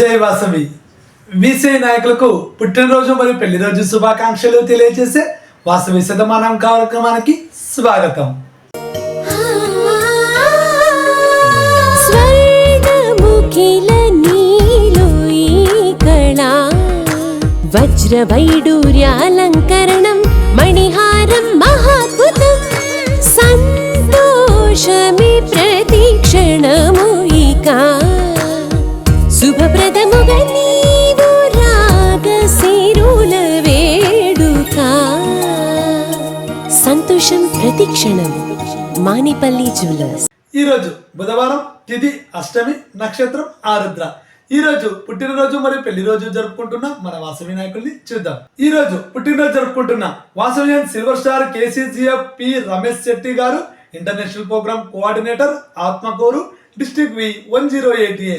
జై వాసవి. వీసీ నాయకులకు పుట్టినరోజు మరియు పెళ్ళి రోజు శుభాకాంక్షలు తెలియజేసే వాసవి శతమానం కార్యక్రమానికి స్వాగతం. వజ్ర వైడూర్యాలంకరణం మణిహారం మహాద్భుతం సంతోషమి ప్ర సంతోషం ప్రతిక్షణం మానిపల్లి జ్యువెలర్స్. ఈ రోజు బుధవారం తిథి అష్టమి నక్షత్రం ఆరుద్ర. ఈ రోజు పుట్టినరోజు మరియు పెళ్ళి రోజు జరుపుకుంటున్న మన వాసవి నాయకుల్ని చూద్దాం. ఈ రోజు పుట్టినరోజు జరుపుకుంటున్న Vasavian silver star KCCF P Ramesh Shetty గారు international programme coordinator Atmakur district V one zero eight A.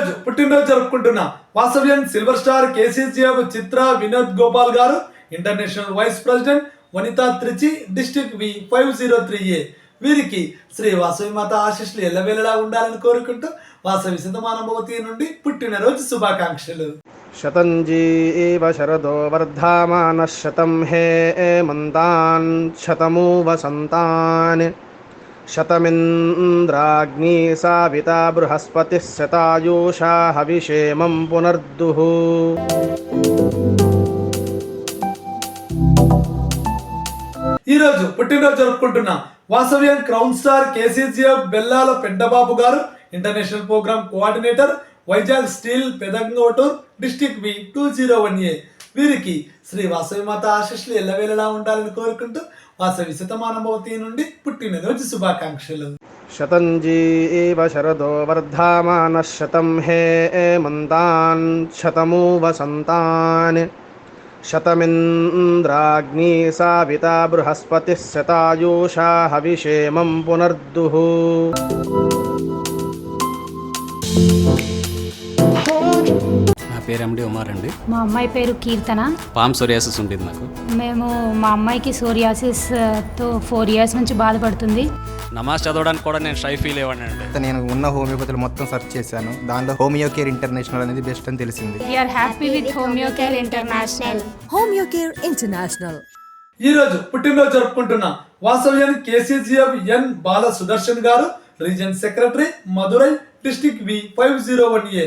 ఈరోజు పుట్టినరోజు జరుపుకుంటున్న Vasavyam silver star KCCF Chitra Vinod Gopal గారు international vice president Vanitha Trichy district V five zero three A. వీరికి శ్రీ వాసవి మాత ఆశీస్సులు ఎల్లవేళలా ఉండాలని కోరుకుంటూ వాసవి శతమానభవతి నుండి పుట్టినరోజు శుభాకాంక్షలు. శతంజీ శరదో వర్ధమాన శతం హే మంతాన్ శతమూ వసంతాన్ शतमिन्द्राग्नी साविता बृहस्पतिः शतायुषा हविषेमं पुनर्दुः ఈ రోజు పుట్టినరోజు జరుపుకుంటున్న Vasavyan crown star KCCF Bellala Peddababu గారు international program coordinator Vizag steel Pedangotur district B two zero one A వీరికి శ్రీ వాసవి మాత ఆశీస్సులు ఎల్లవేళలా ఉండాలని కోరుకుంటూ వాసవి శతమానభవతి నుండి పుట్టినరోజు శుభాకాంక్షలు. శతంజీ ఏవ శరదో వర్ధమాన శతం హే మంతాన్ శతమూ వసంతాన్ శతమింద్రాగ్ని సావిత బృహస్పతిः శతాయూషా హవిషేమం పునర్దుః. పేరు ఎండి ఉమార్ అండి. మా అమ్మాయి పేరు కీర్తన. పామ్ సోరియాసిస్ ఉండేది నాకు మేము మా అమ్మాయికి సోరియాసిస్తో ఫోర్ ఇయర్స్ నుంచి బాధపడుతుంది. నమాజ్ చదవడానికి కూడా నేను షై ఫీల్ అయ్యాను అండి. నేను ఉన్న హోమియోపతులు మొత్తం సెర్చ్ చేశాను. దానిలో హోమియో కేర్ ఇంటర్నేషనల్ అనేది బెస్ట్ అని తెలిసింది. We are happy with Homeo Care International Homeo Care International. ఈ రోజు పుట్టినరోజు జరుపుకుంటున్న వాసవ్యన్ కేసీసీఎఫ్ ఎన్ బాల సుదర్శన్ గారు region secretary Madurai district V five zero one A.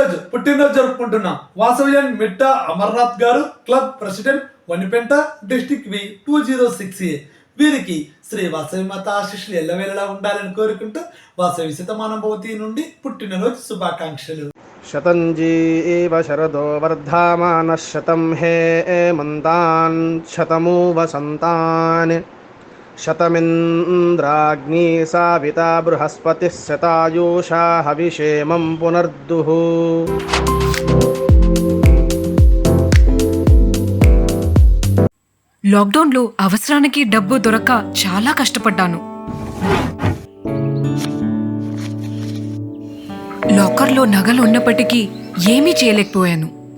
ఈరోజు పుట్టినరోజు జరుపుకుంటున్నాం. వాసవ్యాన్ మిట్టా అమర్నాథ్ గారు club president Vanipenta district V two zero six A. వీరికి శ్రీ వాసవి మాత ఆశిష్లు ఎల్లవేళలా ఉండాలని కోరుకుంటూ వాసవి శతమాన భవతి నుండి పుట్టినరోజు శుభాకాంక్షలు. శతంజీ ఏవ శరదో వర్ధమాన శతం హే మంతాన్ శతమూ వసంతాన్ शतमिन्द्राग्नी साविता बृहस्पतिः शतायुषा हविषेमं पुनर्दुः లాక్డౌన్లో అవసరానికి డబ్బు దొరక్క చాలా కష్టపడ్డాను లాకర్లో నగలు ఉన్నప్పటికీ ఏమీ చేయలేకపోయాను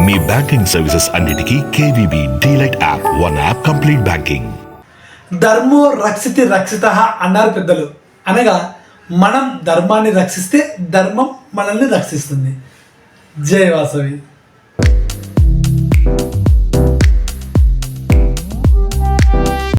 మీ బ్యాంకింగ్ సర్వీసెస్ అన్నిటికీ KVB DLite app. One app complete banking. ధర్మో రక్షితి రక్షిత అన్నారు పెద్దలు. అనగా మనం ధర్మాన్ని రక్షిస్తే ధర్మం మనల్ని రక్షిస్తుంది. జయ వాసవి.